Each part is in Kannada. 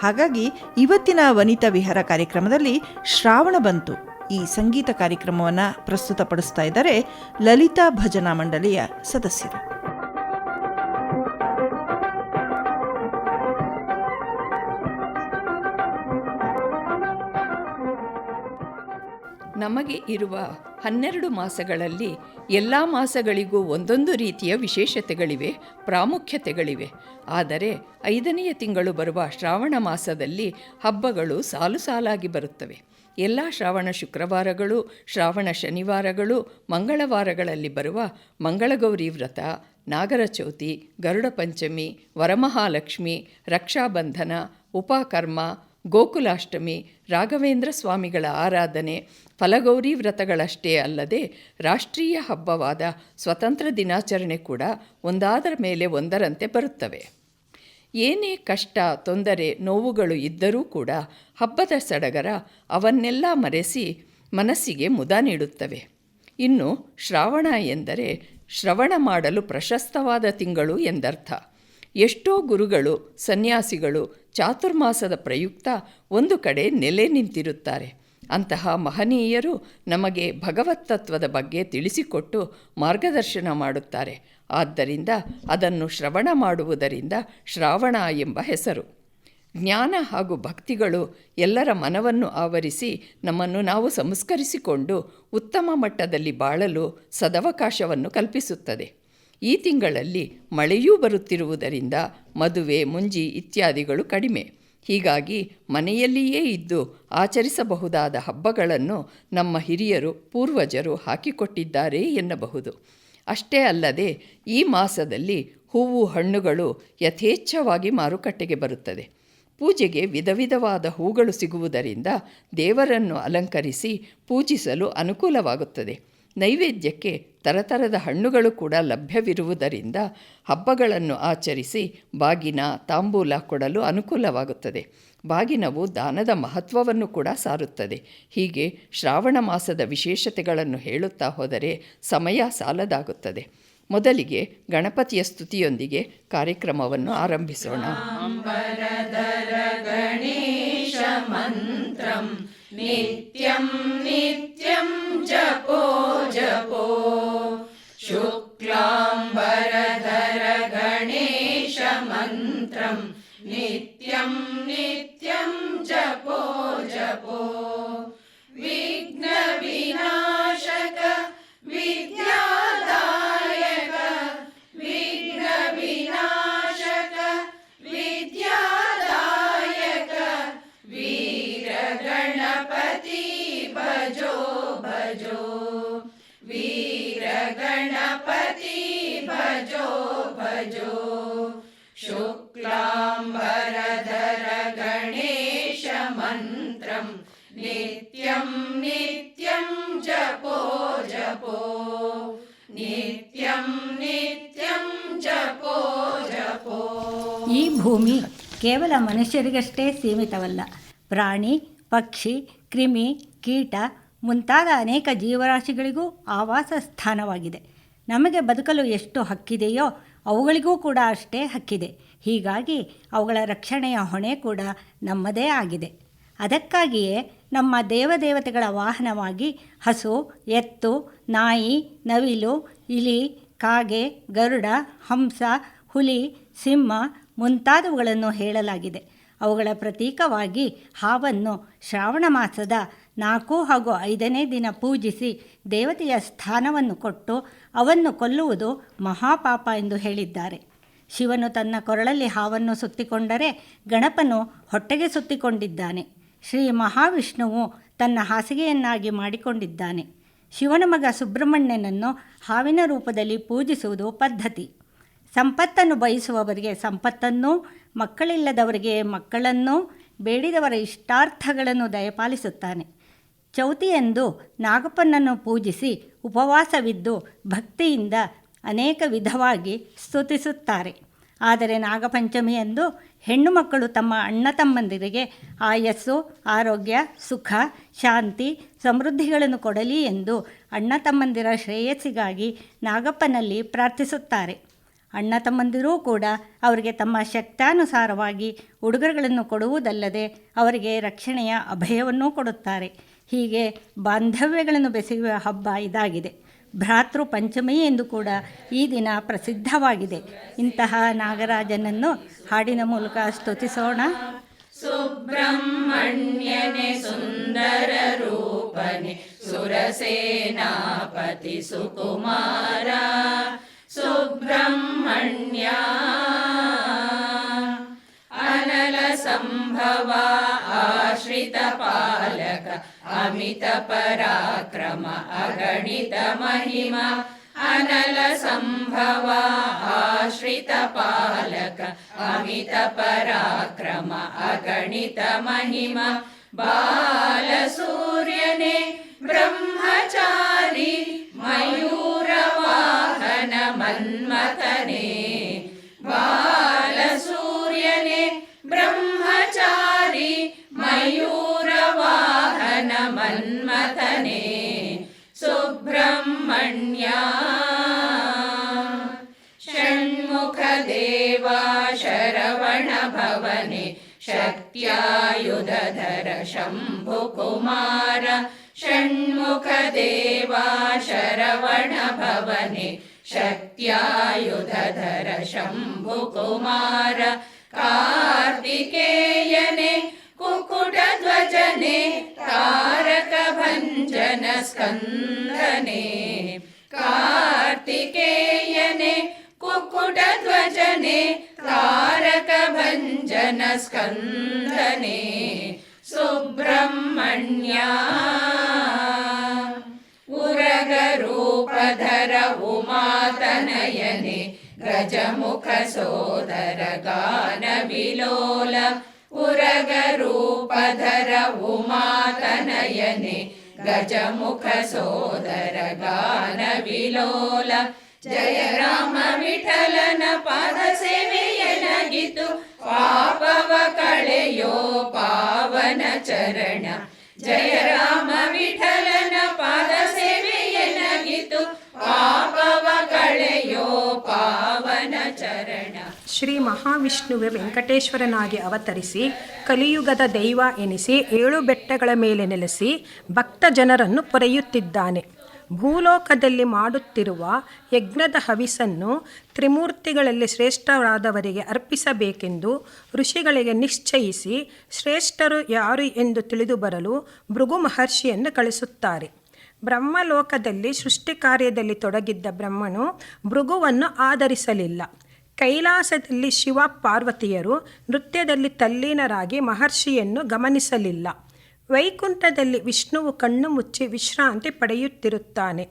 ಹಾಗಾಗಿ ಇವತ್ತಿನ ವನಿತಾ ವಿಹಾರ ಕಾರ್ಯಕ್ರಮದಲ್ಲಿ ಶ್ರಾವಣ ಬಂತು. ಈ ಸಂಗೀತ ಕಾರ್ಯಕ್ರಮವನ್ನು ಪ್ರಸ್ತುತಪಡಿಸ್ತಾ ಇದ್ದಾರೆ ಲಲಿತಾ ಭಜನಾ ಮಂಡಳಿಯ ಸದಸ್ಯರು. ನಮಗೆ ಇರುವ ಹನ್ನೆರಡು ಮಾಸಗಳಲ್ಲಿ ಎಲ್ಲ ಮಾಸಗಳಿಗೂ ಒಂದೊಂದು ರೀತಿಯ ವಿಶೇಷತೆಗಳಿವೆ, ಪ್ರಾಮುಖ್ಯತೆಗಳಿವೆ. ಆದರೆ ಐದನೆಯ ತಿಂಗಳು ಬರುವ ಶ್ರಾವಣ ಮಾಸದಲ್ಲಿ ಹಬ್ಬಗಳು ಸಾಲು ಸಾಲಾಗಿ ಬರುತ್ತವೆ. ಎಲ್ಲ ಶ್ರಾವಣ ಶುಕ್ರವಾರಗಳು, ಶ್ರಾವಣ ಶನಿವಾರಗಳು, ಮಂಗಳವಾರಗಳಲ್ಲಿ ಬರುವ ಮಂಗಳಗೌರಿ ವ್ರತ ನಾಗರ ಚೌತಿ ಗರುಡ ಪಂಚಮಿ, ವರಮಹಾಲಕ್ಷ್ಮಿ, ರಕ್ಷಾಬಂಧನ, ಉಪಕರ್ಮ, ಗೋಕುಲಾಷ್ಟಮಿ, ರಾಘವೇಂದ್ರ ಸ್ವಾಮಿಗಳ ಆರಾಧನೆ ಫಲಗೌರಿ ವ್ರತಗಳಷ್ಟೇ ಅಲ್ಲದೆ ರಾಷ್ಟ್ರೀಯ ಹಬ್ಬವಾದ ಸ್ವತಂತ್ರ ದಿನಾಚರಣೆ ಕೂಡ ಒಂದಾದರ ಮೇಲೆ ಒಂದರಂತೆ ಬರುತ್ತವೆ. ಏನೇ ಕಷ್ಟ, ತೊಂದರೆ, ನೋವುಗಳು ಇದ್ದರೂ ಕೂಡ ಹಬ್ಬದ ಸಡಗರ ಅವನ್ನೆಲ್ಲ ಮರೆಸಿ ಮನಸ್ಸಿಗೆ ಮುದ ನೀಡುತ್ತವೆ. ಇನ್ನು ಶ್ರಾವಣ ಎಂದರೆ ಶ್ರವಣ ಮಾಡಲು ಪ್ರಶಸ್ತವಾದ ತಿಂಗಳು ಎಂದರ್ಥ. ಎಷ್ಟೋ ಗುರುಗಳು, ಸನ್ಯಾಸಿಗಳು, ಚಾತುರ್ಮಾಸದ ಪ್ರಯುಕ್ತ ಒಂದು ಕಡೆ ನೆಲೆ ನಿಂತಿರುತ್ತಾರೆ. ಅಂತಹ ಮಹನೀಯರು ನಮಗೆ ಭಗವತ್ತತ್ವದ ಬಗ್ಗೆ ತಿಳಿಸಿಕೊಟ್ಟು ಮಾರ್ಗದರ್ಶನ ಮಾಡುತ್ತಾರೆ. ಆದ್ದರಿಂದ ಅದನ್ನು ಶ್ರವಣ ಮಾಡುವುದರಿಂದ ಶ್ರಾವಣ ಎಂಬ ಹೆಸರು. ಜ್ಞಾನ ಹಾಗೂ ಭಕ್ತಿಗಳು ಎಲ್ಲರ ಮನವನ್ನು ಆವರಿಸಿ ನಮ್ಮನ್ನು ನಾವು ಸಂಸ್ಕರಿಸಿಕೊಂಡು ಉತ್ತಮ ಮಟ್ಟದಲ್ಲಿ ಬಾಳಲು ಸದವಕಾಶವನ್ನು ಕಲ್ಪಿಸುತ್ತದೆ. ಈ ತಿಂಗಳಲ್ಲಿ ಮಳೆಯೂ ಬರುತ್ತಿರುವುದರಿಂದ ಮದುವೆ, ಮುಂಜಿ ಇತ್ಯಾದಿಗಳು ಕಡಿಮೆ. ಹೀಗಾಗಿ ಮನೆಯಲ್ಲಿಯೇ ಇದ್ದು ಆಚರಿಸಬಹುದಾದ ಹಬ್ಬಗಳನ್ನು ನಮ್ಮ ಹಿರಿಯರು, ಪೂರ್ವಜರು ಹಾಕಿಕೊಟ್ಟಿದ್ದಾರೆ ಎನ್ನಬಹುದು. ಅಷ್ಟೇ ಅಲ್ಲದೆ ಈ ಮಾಸದಲ್ಲಿ ಹೂವು ಹಣ್ಣುಗಳು ಯಥೇಚ್ಛವಾಗಿ ಮಾರುಕಟ್ಟೆಗೆ ಬರುತ್ತದೆ. ಪೂಜೆಗೆ ವಿಧ ವಿಧವಾದ ಹೂಗಳು ಸಿಗುವುದರಿಂದ ದೇವರನ್ನು ಅಲಂಕರಿಸಿ ಪೂಜಿಸಲು ಅನುಕೂಲವಾಗುತ್ತದೆ. ನೈವೇದ್ಯಕ್ಕೆ ತರತರದ ಹಣ್ಣುಗಳು ಕೂಡ ಲಭ್ಯವಿರುವುದರಿಂದ ಹಬ್ಬಗಳನ್ನು ಆಚರಿಸಿ ಬಾಗಿನ, ತಾಂಬೂಲ ಕೊಡಲು ಅನುಕೂಲವಾಗುತ್ತದೆ. ಬಾಗಿನವು ದಾನದ ಮಹತ್ವವನ್ನು ಕೂಡ ಸಾರುತ್ತದೆ. ಹೀಗೆ ಶ್ರಾವಣ ಮಾಸದ ವಿಶೇಷತೆಗಳನ್ನು ಹೇಳುತ್ತಾ ಹೋದರೆ ಸಮಯ ಸಾಲದಾಗುತ್ತದೆ. ಮೊದಲಿಗೆ ಗಣಪತಿಯ ಸ್ತುತಿಯೊಂದಿಗೆ ಕಾರ್ಯಕ್ರಮವನ್ನು ಆರಂಭಿಸೋಣ. नित्यं नित्यं जपो जपो शुक् ಈ ಭೂಮಿ ಕೇವಲ ಮನುಷ್ಯರಿಗಷ್ಟೇ ಸೀಮಿತವಲ್ಲ. ಪ್ರಾಣಿ, ಪಕ್ಷಿ, ಕ್ರಿಮಿ, ಕೀಟ ಮುಂತಾದ ಅನೇಕ ಜೀವರಾಶಿಗಳಿಗೂ ಆವಾಸ ಸ್ಥಾನವಾಗಿದೆ. ನಮಗೆ ಬದುಕಲು ಎಷ್ಟು ಹಕ್ಕಿದೆಯೋ ಅವುಗಳಿಗೂ ಕೂಡ ಅಷ್ಟೇ ಹಕ್ಕಿದೆ. ಹೀಗಾಗಿ ಅವುಗಳ ರಕ್ಷಣೆಯ ಹೊಣೆ ಕೂಡ ನಮ್ಮದೇ ಆಗಿದೆ. ಅದಕ್ಕಾಗಿಯೇ ನಮ್ಮ ದೇವದೇವತೆಗಳ ವಾಹನವಾಗಿ ಹಸು, ಎತ್ತು, ನಾಯಿ, ನವಿಲು, ಇಲಿ, ಕಾಗೆ, ಗರುಡ, ಹಂಸ, ಹುಲಿ, ಸಿಂಹ ಮುಂತಾದವುಗಳನ್ನು ಹೇಳಲಾಗಿದೆ. ಅವುಗಳ ಪ್ರತೀಕವಾಗಿ ಹಾವನ್ನು ಶ್ರಾವಣ ಮಾಸದ ನಾಲ್ಕು ಹಾಗೂ ಐದನೇ ದಿನ ಪೂಜಿಸಿ ದೇವತೆಯ ಸ್ಥಾನವನ್ನು ಕೊಟ್ಟು ಅವನ್ನು ಕೊಲ್ಲುವುದು ಮಹಾಪಾಪ ಎಂದು ಹೇಳಿದ್ದಾರೆ. ಶಿವನು ತನ್ನ ಕೊರಳಲ್ಲಿ ಹಾವನ್ನು ಸುತ್ತಿಕೊಂಡರೆ ಗಣಪನು ಹೊಟ್ಟೆಗೆ ಸುತ್ತಿಕೊಂಡಿದ್ದಾನೆ. ಶ್ರೀ ಮಹಾವಿಷ್ಣುವು ತನ್ನ ಹಾಸಿಗೆಯನ್ನಾಗಿ ಮಾಡಿಕೊಂಡಿದ್ದಾನೆ. ಶಿವನ ಮಗ ಸುಬ್ರಹ್ಮಣ್ಯನನ್ನು ಹಾವಿನ ರೂಪದಲ್ಲಿ ಪೂಜಿಸುವುದು ಪದ್ಧತಿ. ಸಂಪತ್ತನ್ನು ಬಯಸುವವರಿಗೆ, ಸಂಪತ್ತನ್ನು, ಮಕ್ಕಳಿಲ್ಲದವರಿಗೆ, ಮಕ್ಕಳನ್ನು ಬೇಡಿದವರ ಇಷ್ಟಾರ್ಥಗಳನ್ನು ದಯಪಾಲಿಸುತ್ತಾನೆ. ಚೌತಿಯಂದು ನಾಗಪ್ಪನನ್ನು ಪೂಜಿಸಿ ಉಪವಾಸವಿದ್ದು ಭಕ್ತಿಯಿಂದ ಅನೇಕ ವಿಧವಾಗಿ ಸ್ತುತಿಸುತ್ತಾರೆ. ಆದರೆ ನಾಗಪಂಚಮಿಯಂದು ಹೆಣ್ಣು ಮಕ್ಕಳು ತಮ್ಮ ಅಣ್ಣ ತಮ್ಮಂದಿರಿಗೆ ಆಯಸ್ಸು, ಆರೋಗ್ಯ, ಸುಖ, ಶಾಂತಿ, ಸಮೃದ್ಧಿಗಳನ್ನು ಕೊಡಲಿ ಎಂದು ಅಣ್ಣ ತಮ್ಮಂದಿರ ಶ್ರೇಯಸ್ಸಿಗಾಗಿ ನಾಗಪ್ಪನಲ್ಲಿ ಪ್ರಾರ್ಥಿಸುತ್ತಾರೆ. ಅಣ್ಣ ತಮ್ಮಂದಿರೂ ಕೂಡ ಅವರಿಗೆ ತಮ್ಮ ಶಕ್ತಾನುಸಾರವಾಗಿ ಉಡುಗೊರೆಗಳನ್ನು ಕೊಡುವುದಲ್ಲದೆ ಅವರಿಗೆ ರಕ್ಷಣೆಯ ಅಭಯವನ್ನೂ ಕೊಡುತ್ತಾರೆ. ಹೀಗೆ ಬಾಂಧವ್ಯಗಳನ್ನು ಬೆಸೆಯುವ ಹಬ್ಬ ಇದಾಗಿದೆ. ಭ್ರಾತೃ ಪಂಚಮಿ ಎಂದು ಕೂಡ ಈ ದಿನ ಪ್ರಸಿದ್ಧವಾಗಿದೆ. ಇಂತಹ ನಾಗರಾಜನನ್ನು ಹಾಡಿನ ಮೂಲಕ ಸ್ತುತಿಸೋಣ. ಸುಬ್ರಹ್ಮಣ್ಯನೇ ಸುಂದರ ರೂಪನೆ, ಸುರಸೇನಾಪತಿ ಸುಕುಮಾರ. सुब्रह्मण्या। अनलसम्भवा आश्रितपालक अमितपराक्रम अगणितमहिम अनलसम्भवा आश्रितपालक अमितपराक्रम अगणितमहिम बालसूर्यने ब्रह्मचारी मयूर वाहन मन्मथने बालसूर्यने ब्रह्मचारी मयूरवाहन मन्मथने सुब्रह्मण्या। षण्मुखदेवा शरवणभवने शक्त्यायुधर शम्भुकुमार। ಬಾಲ ಸೂರ್ಯನೇ ಬ್ರಹ್ಮಚಾರಿ ಮಯೂರ ವಾಹನ ವಿಲೋಲ ಉರಗ ರೂಪಧರ ಉಮಾತನಯನೆ ಗಜಮುಖ ಸೋದರ ಗಾನ ವಿಲೋಲ. ಜಯ ರಾಮ ವಿಠಲನ ಪಾದ ಸೇವೆಯನಗಿತು ಪಾಪವ ಕಳೆಯೋ ಪಾವನ ಶ್ರೀ ಮಹಾವಿಷ್ಣುವೆ ವೆಂಕಟೇಶ್ವರನಾಗಿ ಅವತರಿಸಿ, ಕಲಿಯುಗದ ದೈವ ಎನಿಸಿ, ಏಳು ಬೆಟ್ಟಗಳ ಮೇಲೆ ನೆಲೆಸಿ, ಭಕ್ತ ಜನರನ್ನು ಪೊರೆಯುತ್ತಿದ್ದಾನೆ. ಭೂಲೋಕದಲ್ಲಿ ಮಾಡುತ್ತಿರುವ ಯಜ್ಞದ ಹವಿಸನ್ನು ತ್ರಿಮೂರ್ತಿಗಳಲ್ಲಿ ಶ್ರೇಷ್ಠರಾದವರಿಗೆ ಅರ್ಪಿಸಬೇಕೆಂದು ಋಷಿಗಳಿಗೆ ನಿಶ್ಚಯಿಸಿ, ಶ್ರೇಷ್ಠರು ಯಾರು ಎಂದು ತಿಳಿದು ಬರಲು ಭೃಗು ಮಹರ್ಷಿಯನ್ನು ಕಳಿಸುತ್ತಾರೆ. ಬ್ರಹ್ಮಲೋಕದಲ್ಲಿ ಸೃಷ್ಟಿ ಕಾರ್ಯದಲ್ಲಿ ತೊಡಗಿದ್ದ ಬ್ರಹ್ಮನು ಭೃಗುವನ್ನು ಆಧರಿಸಲಿಲ್ಲ. ಕೈಲಾಸದಲ್ಲಿ ಶಿವ ಪಾರ್ವತಿಯರು ನೃತ್ಯದಲ್ಲಿ ತಲ್ಲೀನರಾಗಿ ಮಹರ್ಷಿಯನ್ನು ಗಮನಿಸಲಿಲ್ಲ. ವೈಕುಂಠದಲ್ಲಿ ವಿಷ್ಣುವು ಕಣ್ಣು ಮುಚ್ಚಿ ವಿಶ್ರಾಂತಿ ಪಡೆಯುತ್ತಿರುತ್ತಾನೆ.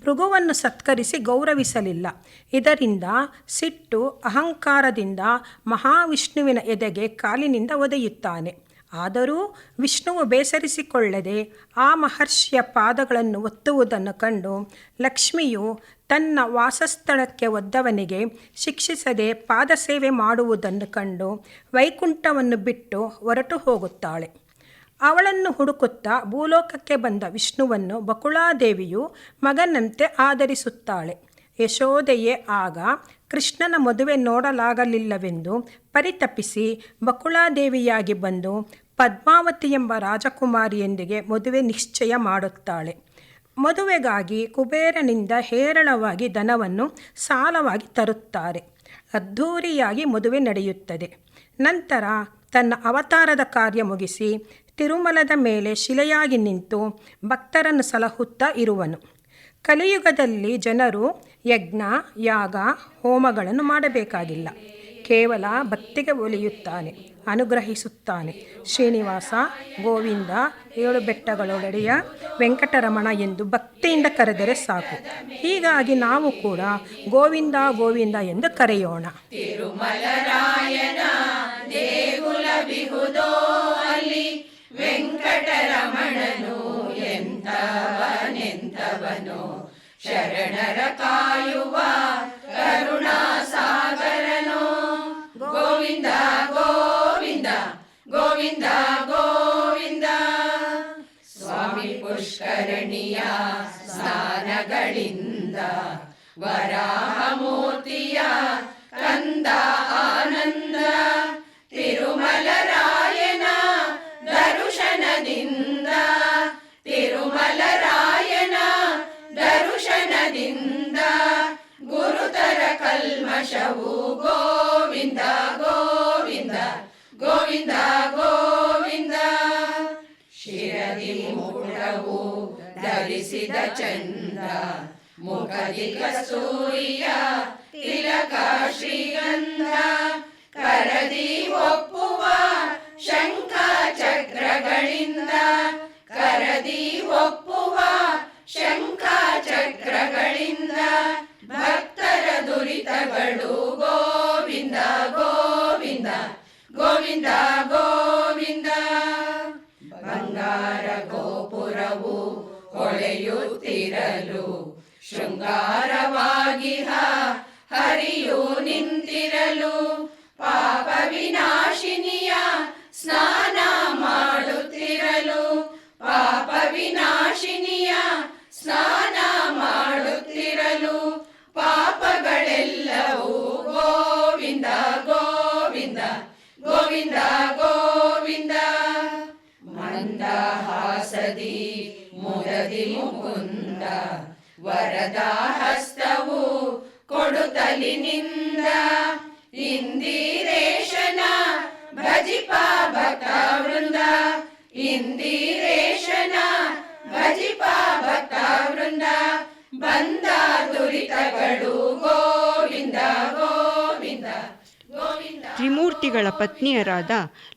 ಭೃಗುವನ್ನು ಸತ್ಕರಿಸಿ ಗೌರವಿಸಲಿಲ್ಲ. ಇದರಿಂದ ಸಿಟ್ಟು, ಅಹಂಕಾರದಿಂದ ಮಹಾವಿಷ್ಣುವಿನ ಎದೆಗೆ ಕಾಲಿನಿಂದ ಒದೆಯುತ್ತಾನೆ. ಆದರೂ ವಿಷ್ಣುವು ಬೇಸರಿಸಿಕೊಳ್ಳದೆ ಆ ಮಹರ್ಷಿಯ ಪಾದಗಳನ್ನು ಒತ್ತುವುದನ್ನು ಕಂಡು ಲಕ್ಷ್ಮಿಯು ತನ್ನ ವಾಸಸ್ಥಳಕ್ಕೆ ಒದ್ದವನಿಗೆ ಶಿಕ್ಷಿಸದೆ ಪಾದಸೇವೆ ಮಾಡುವುದನ್ನು ಕಂಡು ವೈಕುಂಠವನ್ನು ಬಿಟ್ಟು ಹೊರಟು ಹೋಗುತ್ತಾಳೆ. ಅವಳನ್ನು ಹುಡುಕುತ್ತಾ ಭೂಲೋಕಕ್ಕೆ ಬಂದ ವಿಷ್ಣುವನ್ನು ಬಕುಳಾದೇವಿಯು ಮಗನಂತೆ ಆದರಿಸುತ್ತಾಳೆ ಯಶೋದೆಯೇ ಆಗ ಕೃಷ್ಣನ ಮದುವೆ ನೋಡಲಾಗಲಿಲ್ಲವೆಂದು ಪರಿತಪಿಸಿ ಬಕುಳಾದೇವಿಯಾಗಿ ಬಂದು ಪದ್ಮಾವತಿ ಎಂಬ ರಾಜಕುಮಾರಿಯೊಂದಿಗೆ ಮದುವೆ ನಿಶ್ಚಯ ಮಾಡುತ್ತಾಳೆ. ಮದುವೆಗಾಗಿ ಕುಬೇರನಿಂದ ಹೇರಳವಾಗಿ ಧನವನ್ನು ಸಾಲವಾಗಿ ತರುತ್ತಾರೆ. ಅದ್ಧೂರಿಯಾಗಿ ಮದುವೆ ನಡೆಯುತ್ತದೆ. ನಂತರ ತನ್ನ ಅವತಾರದ ಕಾರ್ಯ ಮುಗಿಸಿ ತಿರುಮಲದ ಮೇಲೆ ಶಿಲೆಯಾಗಿ ನಿಂತು ಭಕ್ತರನ್ನು ಸಲಹುತ್ತಾ ಇರುವನು. ಕಲಿಯುಗದಲ್ಲಿ ಜನರು ಯಜ್ಞ, ಯಾಗ, ಹೋಮಗಳನ್ನು ಮಾಡಬೇಕಾಗಿಲ್ಲ. ಕೇವಲ ಭಕ್ತಿಗೆ ಒಲಿಯುತ್ತಾನೆ, ಅನುಗ್ರಹಿಸುತ್ತಾನೆ. ಶ್ರೀನಿವಾಸ ಗೋವಿಂದ ಏಳು ಬೆಟ್ಟಗಳೊಡೆಯ ವೆಂಕಟರಮಣ ಎಂದು ಭಕ್ತಿಯಿಂದ ಕರೆದರೆ ಸಾಕು. ಹೀಗಾಗಿ ನಾವು ಕೂಡ ಗೋವಿಂದ ಗೋವಿಂದ ಎಂದು ಕರೆಯೋಣ. ವೆಂಕಟರಮಣನು ಎಂತವನೆಂತವನು ಶರಣರ ಕಾಯುವ ಕರುಣಾ ವರಾಹ ಮೂರ್ತಿಯ ಕಂದ ಆನಂದ, ತಿರುಮಲರಾಯನ ದರುಶನದಿಂದ ತಿರುಮಲರಾಯನ ದರುಶನದಿಂದ, ಗುರುತರ ಕಲ್ಮಶವು ಗೋವಿಂದ ಗೋವಿಂದ ಗೋವಿಂದ ಗೋವಿಂದ. ಶಿರದಿ ಮುಕುಟವು ಧರಿಸಿದ ಚಂದ ಮುಖದಿ ಕಸ್ತೂರಿಯ ತಿಲಕ ಶ್ರೀಗಂಧ ಕರದಿ ಒಪ್ಪುವ ಶಂಖ ಚಕ್ರಗಳಿಂದ ಕರದಿ ಒಪ್ಪುವ ಶಂಖ ಚಕ್ರಗಳಿಂದ ಭಕ್ತರ ದುರಿತಗಳು ಗೋವಿಂದ ಗೋವಿಂದ ಗೋವಿಂದ ಗೋವಿಂದ. ಬಂಗಾರ ಗೋಪುರವು ಹೊಳೆಯುತ್ತಿರಲು ಶೃಂಗಾರವಾಗಿಹ ಹರಿಯು ನಿಂತಿರಲು ಪಾಪ ವಿನಾಶಿನಿಯ ಸ್ನಾನ ಮಾಡುತ್ತಿರಲು ಪಾಪ ವಿನಾಶಿನಿಯ ಸ್ನಾನ ಪತ್ನಿಯರಾದ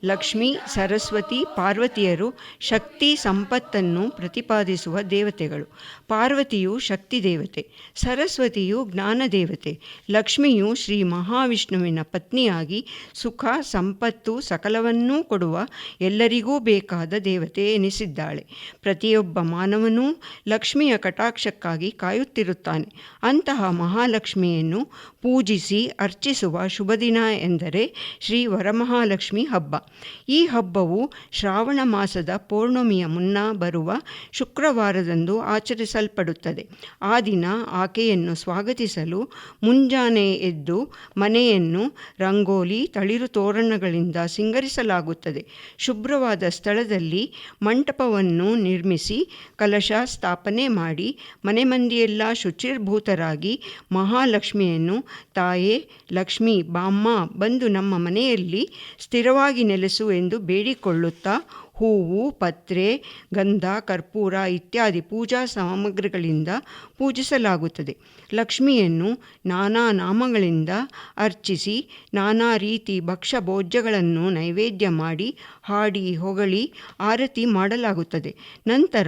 ಲಕ್ಷ್ಮಿ, ಸರಸ್ವತಿ, ಪಾರ್ವತಿಯರು ಶಕ್ತಿ ಸಂಪತ್ತನ್ನು ಪ್ರತಿಪಾದಿಸುವ ದೇವತೆಗಳು. ಪಾರ್ವತಿಯು ಶಕ್ತಿ ದೇವತೆ, ಸರಸ್ವತಿಯು ಜ್ಞಾನ ದೇವತೆ, ಲಕ್ಷ್ಮಿಯು ಶ್ರೀ ಮಹಾವಿಷ್ಣುವಿನ ಪತ್ನಿಯಾಗಿ ಸುಖ ಸಂಪತ್ತು ಸಕಲವನ್ನೂ ಕೊಡುವ ಎಲ್ಲರಿಗೂ ಬೇಕಾದ ದೇವತೆ ಎನಿಸಿದ್ದಾಳೆ. ಪ್ರತಿಯೊಬ್ಬ ಮಾನವನೂ ಲಕ್ಷ್ಮಿಯ ಕಟಾಕ್ಷಕ್ಕಾಗಿ ಕಾಯುತ್ತಿರುತ್ತಾನೆ. ಅಂತಹ ಮಹಾಲಕ್ಷ್ಮಿಯನ್ನು ಪೂಜಿಸಿ ಅರ್ಚಿಸುವ ಶುಭ ದಿನ ಎಂದರೆ ಶ್ರೀ ವರಮಹಾಲಕ್ಷ್ಮಿ ಹಬ್ಬ. ಈ ಹಬ್ಬವು ಶ್ರಾವಣ ಮಾಸದ ಪೌರ್ಣಮಿಯ ಮುನ್ನ ಬರುವ ಶುಕ್ರವಾರದಂದು ಆಚರಿಸಲ್ಪಡುತ್ತದೆ. ಆ ದಿನ ಆಕೆಯನ್ನು ಸ್ವಾಗತಿಸಲು ಮುಂಜಾನೆ ಎದ್ದು ಮನೆಯನ್ನು ರಂಗೋಲಿ, ತಳಿರು ತೋರಣಗಳಿಂದ ಸಿಂಗರಿಸಲಾಗುತ್ತದೆ. ಶುಭ್ರವಾದ ಸ್ಥಳದಲ್ಲಿ ಮಂಟಪವನ್ನು ನಿರ್ಮಿಸಿ ಕಲಶ ಸ್ಥಾಪನೆ ಮಾಡಿ ಮನೆ ಮಂದಿಯೆಲ್ಲ ಶುಚಿರ್ಭೂತರಾಗಿ ಮಹಾಲಕ್ಷ್ಮಿಯನ್ನು ತಾಯೇ, ಲಕ್ಷ್ಮಿ, ಬಾಮ್ಮ ಬಂದು ನಮ್ಮ ಮನೆಯಲ್ಲಿ ಸ್ಥಿರವಾಗಿ ನೆಲೆಸು ಎಂದು ಬೇಡಿಕೊಳ್ಳುತ್ತಾ ಹೂವು, ಪತ್ರೆ, ಗಂಧ, ಕರ್ಪೂರ ಇತ್ಯಾದಿ ಪೂಜಾ ಸಾಮಗ್ರಿಗಳಿಂದ ಪೂಜಿಸಲಾಗುತ್ತದೆ. ಲಕ್ಷ್ಮಿಯನ್ನು ನಾನಾ ನಾಮಗಳಿಂದ ಅರ್ಚಿಸಿ, ನಾನಾ ರೀತಿ ಭಕ್ಷ್ಯ ಭೋಜ್ಯಗಳನ್ನು ನೈವೇದ್ಯ ಮಾಡಿ, ಹಾಡಿ, ಹೊಗಳಿ, ಆರತಿ ಮಾಡಲಾಗುತ್ತದೆ. ನಂತರ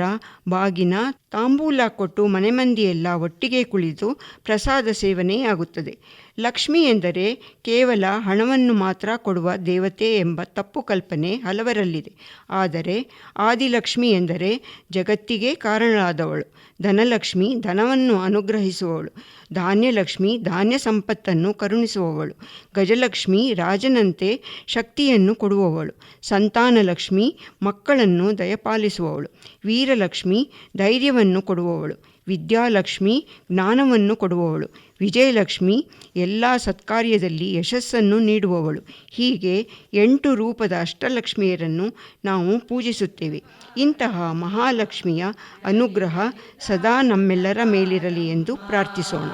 ಬಾಗಿನ ತಾಂಬೂಲ ಕೊಟ್ಟು ಮನೆಮಂದಿಯೆಲ್ಲ ಒಟ್ಟಿಗೆ ಕುಳಿತು ಪ್ರಸಾದ ಸೇವನೆಯಾಗುತ್ತದೆ ಲಕ್ಷ್ಮಿ ಎಂದರೆ ಕೇವಲ ಹಣವನ್ನು ಮಾತ್ರ ಕೊಡುವ ದೇವತೆ ಎಂಬ ತಪ್ಪು ಕಲ್ಪನೆ ಹಲವರಲ್ಲಿದೆ. ಆದರೆ ಆದಿಲಕ್ಷ್ಮಿ ಎಂದರೆ ಜಗತ್ತಿಗೆ ಕಾರಣಳಾದವಳು. ಧನಲಕ್ಷ್ಮಿ ಧನವನ್ನು ಅನುಗ್ರಹಿಸುವವಳು. ಧಾನ್ಯಲಕ್ಷ್ಮಿ ಧಾನ್ಯ ಸಂಪತ್ತನ್ನು ಕರುಣಿಸುವವಳು. ಗಜಲಕ್ಷ್ಮಿ ರಾಜನಂತೆ ಶಕ್ತಿಯನ್ನು ಕೊಡುವವಳು. ಸಂತಾನಲಕ್ಷ್ಮಿ ಮಕ್ಕಳನ್ನು ದಯಪಾಲಿಸುವವಳು. ವೀರಲಕ್ಷ್ಮಿ ಧೈರ್ಯವನ್ನು ಕೊಡುವವಳು. ವಿದ್ಯಾಲಕ್ಷ್ಮಿ ಜ್ಞಾನವನ್ನು ಕೊಡುವವಳು. ವಿಜಯಲಕ್ಷ್ಮಿ ಎಲ್ಲ ಸತ್ಕಾರ್ಯದಲ್ಲಿ ಯಶಸ್ಸನ್ನು ನೀಡುವವಳು. ಹೀಗೆ ಎಂಟು ರೂಪದ ಅಷ್ಟಲಕ್ಷ್ಮಿಯರನ್ನು ನಾವು ಪೂಜಿಸುತ್ತೇವೆ. ಇಂತಹ ಮಹಾಲಕ್ಷ್ಮಿಯ ಅನುಗ್ರಹ ಸದಾ ನಮ್ಮೆಲ್ಲರ ಮೇಲಿರಲಿ ಎಂದು ಪ್ರಾರ್ಥಿಸೋಣ.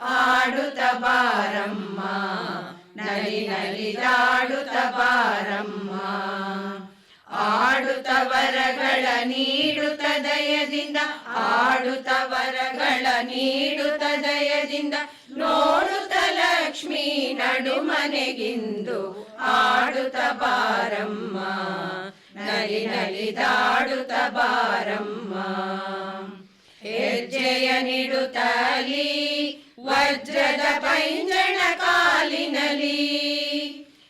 ಆಡುತ್ತ ಬಾರಮ್ಮ ಆಡುತ್ತ ವರಗಳ ನೀಡುತ್ತ ದಯದಿಂದ, ಆಡುತ್ತ ವರಗಳ ನೀಡುತ್ತ ದಯದಿಂದ, ನೋಡುತ್ತ ಲಕ್ಷ್ಮೀ ನಡು ಮನೆಗಿಂದು ಆಡುತ್ತ ಬಾರಮ್ಮ, ನಲಿ ನಲಿದಾಡುತ್ತ ಬಾರಮ್ಮ. ಹೆಜ್ಜೆಯ ನಿಡುತ್ತಲಿ, ವಜ್ರದ ಪೈಂಜಣ ಕಾಲಿನಲಿ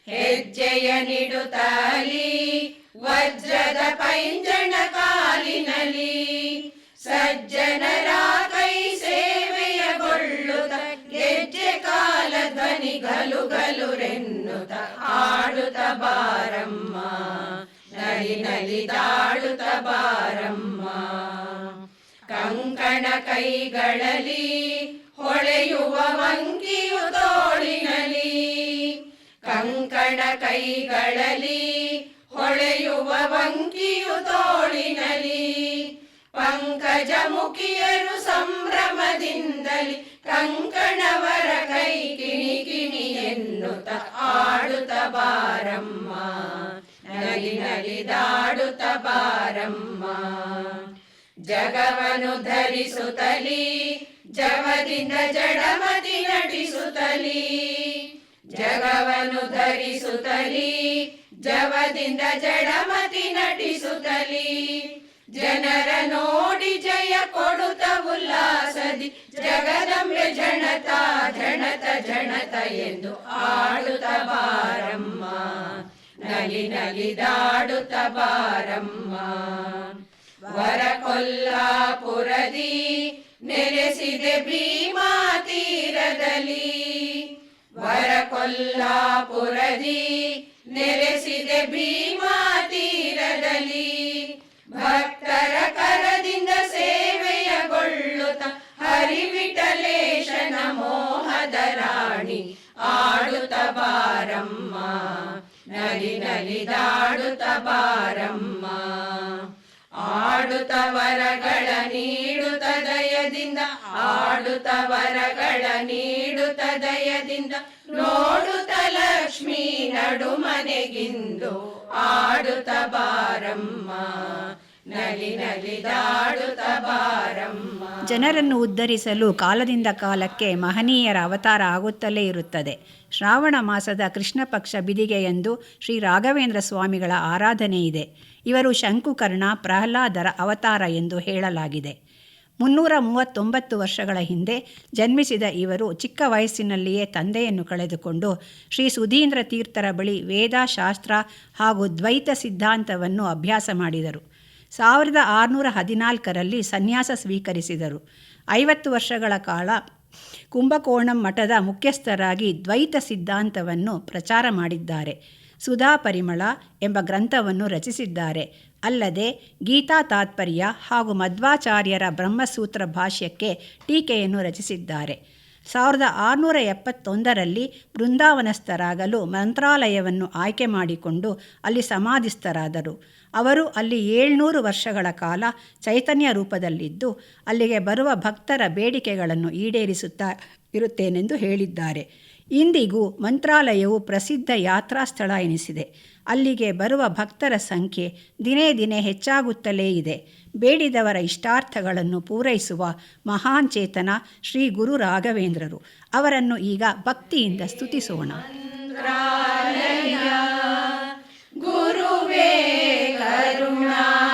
ಹೆಜ್ಜೆಯ ನಿಡುತ್ತಾಲಿ ವಜ್ರದ ಪೈಂಜಣ ಕಾಲಿನಲಿ ಸಜ್ಜನರ ಕೈ ಸೇವೆಯ ಗೊಳ್ಳುತ್ತ ಹೆಜ್ಜೆ ಕಾಲ ಧ್ವನಿ ಗಲು ಗಲುರೆನ್ನುತ್ತ ಆಡುತ್ತ ಬಾರಮ್ಮ. ನಲಿ ನಲಿ ದಾಡುತ್ತ ಬಾರಮ್ಮ. ಕಂಕಣ ಕೈಗಳಲ್ಲಿ ಹೊಳೆಯುವ ಮಂಕಿಯು ತೋಳಿನಲಿ ಕಂಕಣ ಕೈಗಳಲ್ಲಿ ಹೊಳೆಯುವ ವಂಕಿಯು ತೋಳಿನಲಿ. ಪಂಕಜ ಮುಖಿಯರು ಸಂಭ್ರಮದಿಂದಲಿ ಕಂಕಣವರ ಕೈ ಕಿಣಿ ಕಿಣಿ ಎನ್ನುತ್ತ ಆಡುತ್ತ ಬಾರಮ್ಮ. ನಲಿ ನಲಿದಾಡುತ್ತ ಬಾರಮ್ಮ. ಜಗವನು ಧರಿಸುತ್ತಲಿ, ಜವದಿಂದ ಜಡಮತಿ ನಟಿಸುತ್ತಲಿ. ಜಗವನು ಧರಿಸುತ್ತಲಿ, ಜವದಿಂದ ಜಡಮತಿ ನಟಿಸುತ್ತಲಿ. ಜನರ ನೋಡಿ ಜಯ ಕೊಡುತ್ತ ಉಲ್ಲಾಸದಿ, ಜಗದಂಬೆ ಜನತ ಜನತ ಜನತ ಎಂದು ಆಡುತ್ತ ಬಾರಮ್ಮ. ನಲಿ ನಲಿದಾಡುತ್ತ ಬಾರಮ್ಮ. ವರ ಕೊಲ್ಲಾಪುರದಿ ನೆಲೆಸಿದೆ ಭೀಮಾ ತೀರದಲ್ಲಿ. ವರ ಕೊಲ್ಲಾಪುರದಿ ನೆಲೆಸಿದೆ ಭೀಮಾ ತೀರದಲ್ಲಿ ಭಕ್ತರ ಕರದಿಂದ ಸೇವೆಯಗೊಳ್ಳುತ್ತ ಹರಿವಿಟಲೇಶನ ಮೋಹದ ರಾಣಿ ಆಡುತ್ತ ಬಾರಮ್ಮ. ನಲಿ ನಲಿದಾಡುತ್ತ ಬಾರಮ್ಮ. ಆಡುತ್ತ ವರಗಳ ನೀಡುತ್ತ ದಯದಿಂದ ಆಡುತ್ತ ವರಗಳ ನೀಡುತ್ತ ದಯದಿಂದ ನೋಡುತ್ತ ಲಕ್ಷ್ಮೀ ನಡು ಮನೆಗಿಂದು ಬಾರಮ್ಮ ಜನರನ್ನು ಉದ್ಧರಿಸಲು ಕಾಲದಿಂದ ಕಾಲಕ್ಕೆ ಮಹನೀಯರ ಅವತಾರ ಆಗುತ್ತಲೇ ಇರುತ್ತದೆ. ಶ್ರಾವಣ ಮಾಸದ ಕೃಷ್ಣ ಪಕ್ಷ ಬಿದಿಗೆಯಂದು ಶ್ರೀ ರಾಘವೇಂದ್ರ ಸ್ವಾಮಿಗಳ ಆರಾಧನೆ ಇದೆ. ಇವರು ಶಂಕುಕರ್ಣ ಪ್ರಹ್ಲಾದರ ಅವತಾರ ಎಂದು ಹೇಳಲಾಗಿದೆ. ಮುನ್ನೂರ ಮೂವತ್ತೊಂಬತ್ತು ವರ್ಷಗಳ ಹಿಂದೆ ಜನ್ಮಿಸಿದ ಇವರು ಚಿಕ್ಕ ವಯಸ್ಸಿನಲ್ಲಿಯೇ ತಂದೆಯನ್ನು ಕಳೆದುಕೊಂಡು ಶ್ರೀ ಸುಧೀಂದ್ರ ತೀರ್ಥರ ಬಳಿ ವೇದ ಶಾಸ್ತ್ರ ಹಾಗೂ ದ್ವೈತ ಸಿದ್ಧಾಂತವನ್ನು ಅಭ್ಯಾಸ ಮಾಡಿದರು. ಸಾವಿರದ ಆರುನೂರ ಹದಿನಾಲ್ಕರಲ್ಲಿ ಸನ್ಯಾಸ ಸ್ವೀಕರಿಸಿದರು. ಐವತ್ತು ವರ್ಷಗಳ ಕಾಲ ಕುಂಭಕೋಣಂ ಮಠದ ಮುಖ್ಯಸ್ಥರಾಗಿ ದ್ವೈತ ಸಿದ್ಧಾಂತವನ್ನು ಪ್ರಚಾರ ಮಾಡಿದ್ದಾರೆ. ಸುಧಾ ಪರಿಮಳ ಎಂಬ ಗ್ರಂಥವನ್ನು ರಚಿಸಿದ್ದಾರೆ. ಅಲ್ಲದೆ ಗೀತಾ ತಾತ್ಪರ್ಯ ಹಾಗೂ ಮಧ್ವಾಚಾರ್ಯರ ಬ್ರಹ್ಮಸೂತ್ರ ಭಾಷ್ಯಕ್ಕೆ ಟೀಕೆಯನ್ನು ರಚಿಸಿದ್ದಾರೆ. ಸಾವಿರದ ಆರುನೂರ ಎಪ್ಪತ್ತೊಂದರಲ್ಲಿ ಬೃಂದಾವನಸ್ಥರಾಗಲು ಮಂತ್ರಾಲಯವನ್ನು ಆಯ್ಕೆ ಮಾಡಿಕೊಂಡು ಅಲ್ಲಿ ಸಮಾಧಿಸ್ಥರಾದರು. ಅವರು ಅಲ್ಲಿ ಏಳ್ನೂರು ವರ್ಷಗಳ ಕಾಲ ಚೈತನ್ಯ ರೂಪದಲ್ಲಿದ್ದು, ಅಲ್ಲಿಗೆ ಬರುವ ಭಕ್ತರ ಬೇಡಿಕೆಗಳನ್ನು ಈಡೇರಿಸುತ್ತಾ ಇರುತ್ತೇನೆಂದು ಹೇಳಿದ್ದಾರೆ. ಇಂದಿಗೂ ಮಂತ್ರಾಲಯವು ಪ್ರಸಿದ್ಧ ಯಾತ್ರಾ ಸ್ಥಳ ಎನಿಸಿದೆ. ಅಲ್ಲಿಗೆ ಬರುವ ಭಕ್ತರ ಸಂಖ್ಯೆ ದಿನೇ ದಿನೇ ಹೆಚ್ಚಾಗುತ್ತಲೇ ಇದೆ. ಬೇಡಿದವರ ಇಷ್ಟಾರ್ಥಗಳನ್ನು ಪೂರೈಸುವ ಮಹಾನ್ ಚೇತನ ಶ್ರೀ ಗುರು ರಾಘವೇಂದ್ರರು. ಅವರನ್ನು ಈಗ ಭಕ್ತಿಯಿಂದ ಸ್ತುತಿಸೋಣ. गुरुवे करुणा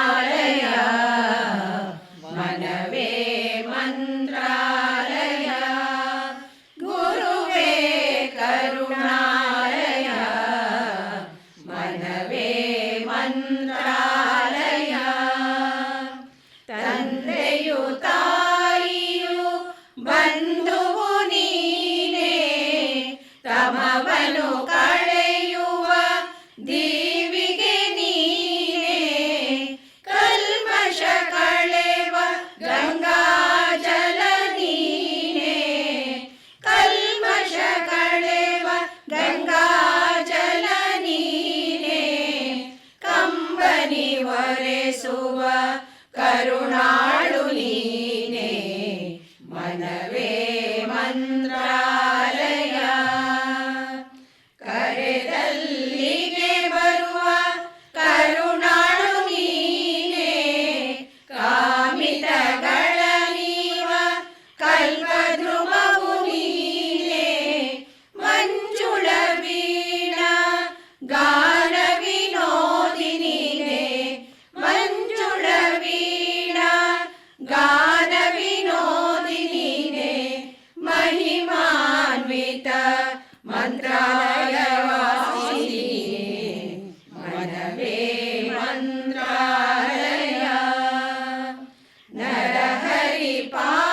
பாய்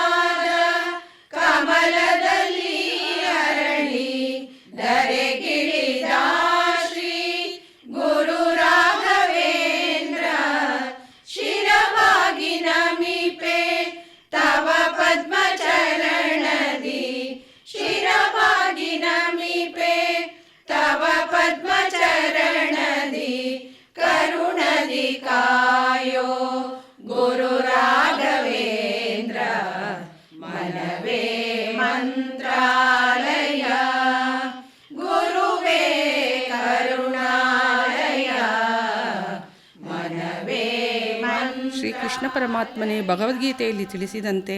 ಪರಮಾತ್ಮನೇ ಭಗವದ್ಗೀತೆಯಲ್ಲಿ ತಿಳಿಸಿದಂತೆ,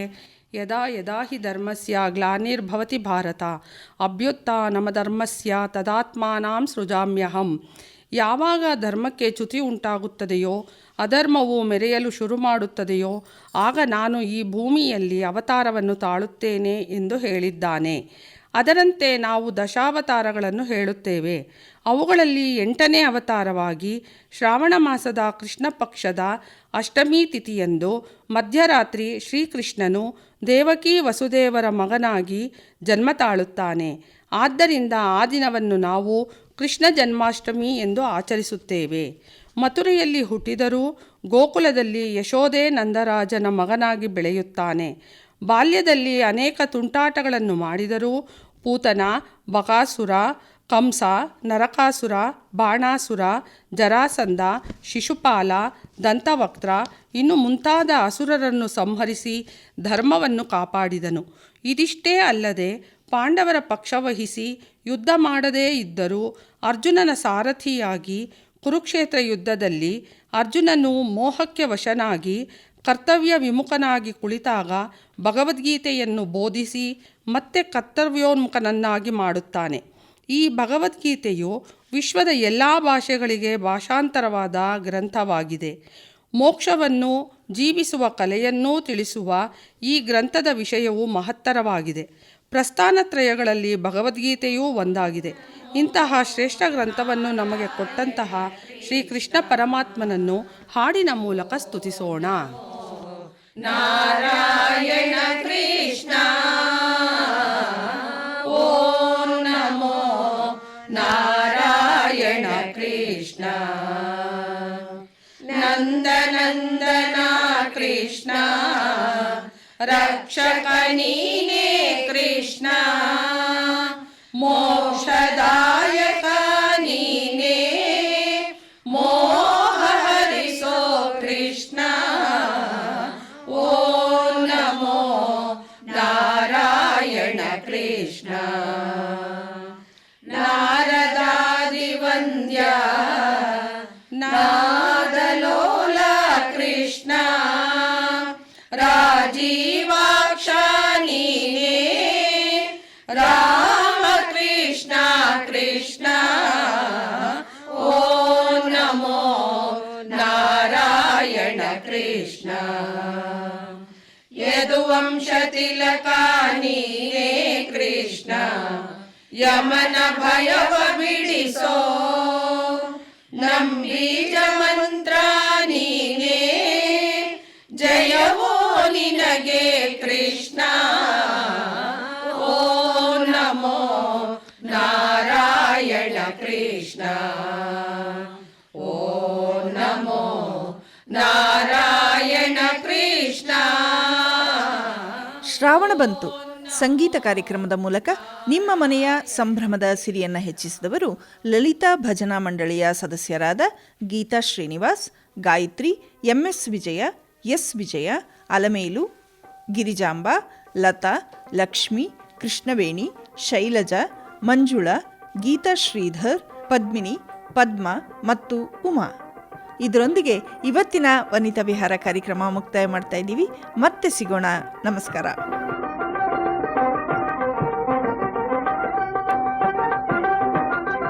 ಯದಾ ಯದಾ ಹಿ ಧರ್ಮಸ್ಯ ಗ್ಲಾನಿರ್ಭವತಿ ಭಾರತ ಅಭ್ಯುತ್ಥಾನಮಧರ್ಮಸ್ಯ ತದಾತ್ಮಾನಾಂ ಸೃಜಾಮ್ಯಹಂ. ಯಾವಾಗ ಧರ್ಮಕ್ಕೆ ಚ್ಯುತಿ ಉಂಟಾಗುತ್ತದೆಯೋ, ಅಧರ್ಮವು ಮೆರೆಯಲು ಶುರು ಮಾಡುತ್ತದೆಯೋ, ಆಗ ನಾನು ಈ ಭೂಮಿಯಲ್ಲಿ ಅವತಾರವನ್ನು ತಾಳುತ್ತೇನೆ ಎಂದು ಹೇಳಿದ್ದಾನೆ. ಅದರಂತೆ ನಾವು ದಶಾವತಾರಗಳನ್ನು ಹೇಳುತ್ತೇವೆ. ಅವುಗಳಲ್ಲಿ ಎಂಟನೇ ಅವತಾರವಾಗಿ ಶ್ರಾವಣ ಮಾಸದ ಕೃಷ್ಣ ಪಕ್ಷದ ಅಷ್ಟಮಿ ತಿಥಿಯಂದು ಮಧ್ಯರಾತ್ರಿ ಶ್ರೀಕೃಷ್ಣನು ದೇವಕಿ ವಸುದೇವರ ಮಗನಾಗಿ ಜನ್ಮ ತಾಳುತ್ತಾನೆ. ಆದ್ದರಿಂದ ಆ ದಿನವನ್ನು ನಾವು ಕೃಷ್ಣ ಜನ್ಮಾಷ್ಟಮಿ ಎಂದು ಆಚರಿಸುತ್ತೇವೆ. ಮಥುರೆಯಲ್ಲಿ ಹುಟ್ಟಿದರೂ ಗೋಕುಲದಲ್ಲಿ ಯಶೋದೆ ನಂದರಾಜನ ಮಗನಾಗಿ ಬೆಳೆಯುತ್ತಾನೆ. ಬಾಲ್ಯದಲ್ಲಿ ಅನೇಕ ತುಂಟಾಟಗಳನ್ನು ಮಾಡಿದರೂ ಪೂತನ, ಬಕಾಸುರ, ಕಂಸ, ನರಕಾಸುರ, ಬಾಣಾಸುರ, ಜರಾಸಂಧ, ಶಿಶುಪಾಲ, ದಂತವಕ್ತ್ರ, ಇನ್ನು ಮುಂತಾದ ಅಸುರರನ್ನು ಸಂಹರಿಸಿ ಧರ್ಮವನ್ನು ಕಾಪಾಡಿದನು. ಇದಿಷ್ಟೇ ಅಲ್ಲದೆ ಪಾಂಡವರ ಪಕ್ಷವಹಿಸಿ ಯುದ್ಧ ಮಾಡದೇ ಇದ್ದರೂ ಅರ್ಜುನನ ಸಾರಥಿಯಾಗಿ ಕುರುಕ್ಷೇತ್ರ ಯುದ್ಧದಲ್ಲಿ ಅರ್ಜುನನು ಮೋಹಕ್ಕೆ ವಶನಾಗಿ ಕರ್ತವ್ಯ ವಿಮುಖನಾಗಿ ಕುಳಿತಾಗ ಭಗವದ್ಗೀತೆಯನ್ನು ಬೋಧಿಸಿ ಮತ್ತೆ ಕರ್ತವ್ಯೋನ್ಮುಖನನ್ನಾಗಿ ಮಾಡುತ್ತಾನೆ. ಈ ಭಗವದ್ಗೀತೆಯು ವಿಶ್ವದ ಎಲ್ಲ ಭಾಷೆಗಳಿಗೆ ಭಾಷಾಂತರವಾದ ಗ್ರಂಥವಾಗಿದೆ. ಮೋಕ್ಷವನ್ನು ಜೀವಿಸುವ ಕಲೆಯನ್ನೂ ತಿಳಿಸುವ ಈ ಗ್ರಂಥದ ವಿಷಯವು ಮಹತ್ತರವಾಗಿದೆ. ಪ್ರಸ್ಥಾನತ್ರಯಗಳಲ್ಲಿ ಭಗವದ್ಗೀತೆಯೂ ಒಂದಾಗಿದೆ. ಇಂತಹ ಶ್ರೇಷ್ಠ ಗ್ರಂಥವನ್ನು ನಮಗೆ ಕೊಟ್ಟಂತಹ ಶ್ರೀಕೃಷ್ಣ ಪರಮಾತ್ಮನನ್ನು ಹಾಡಿನ ಮೂಲಕ ಸ್ತುತಿಸೋಣ. ನಾರಾಯಣ ಕೃಷ್ಣ ಓಂ ನಮೋ ನಾರಾಯಣ ಕೃಷ್ಣ ನಂದನಂದನ ಕೃಷ್ಣ ರಕ್ಷಕ ನೀನೇ ಕೃಷ್ಣ ಯಮನ ಭಯವ ಬಿಡಿಸೋ. ನಂಬೀಜ ಮಂತ್ರ ನೀನೇ. ಜಯವೋ ನಿನಗೆ ಕೃಷ್ಣ. ಓ ನಮೋ ನಾರಾಯಣ ಕೃಷ್ಣ. ಓ ನಮೋ ನಾರಾಯಣ ಕೃಷ್ಣ. ಶ್ರಾವಣ ಬಂತು. ಸಂಗೀತ ಕಾರ್ಯಕ್ರಮದ ಮೂಲಕ ನಿಮ್ಮ ಮನೆಯ ಸಂಭ್ರಮದ ಸಿರಿಯನ್ನು ಹೆಚ್ಚಿಸಿದವರು ಲಲಿತಾ ಭಜನಾ ಮಂಡಳಿಯ ಸದಸ್ಯರಾದ ಗೀತಾ ಶ್ರೀನಿವಾಸ್, ಗಾಯತ್ರಿ, ಎಂಎಸ್ ವಿಜಯ, ಎಸ್ ವಿಜಯ, ಅಲಮೇಲು, ಗಿರಿಜಾಂಬ, ಲತಾ, ಲಕ್ಷ್ಮಿ, ಕೃಷ್ಣವೇಣಿ, ಶೈಲಜಾ, ಮಂಜುಳಾ, ಗೀತಾ ಶ್ರೀಧರ್, ಪದ್ಮಿನಿ, ಪದ್ಮ ಮತ್ತು ಉಮಾ. ಇದರೊಂದಿಗೆ ಇವತ್ತಿನ ವನಿತಾ ವಿಹಾರ ಕಾರ್ಯಕ್ರಮ ಮುಕ್ತಾಯ ಮಾಡ್ತಾ ಇದ್ದೀವಿ. ಮತ್ತೆ ಸಿಗೋಣ. ನಮಸ್ಕಾರ.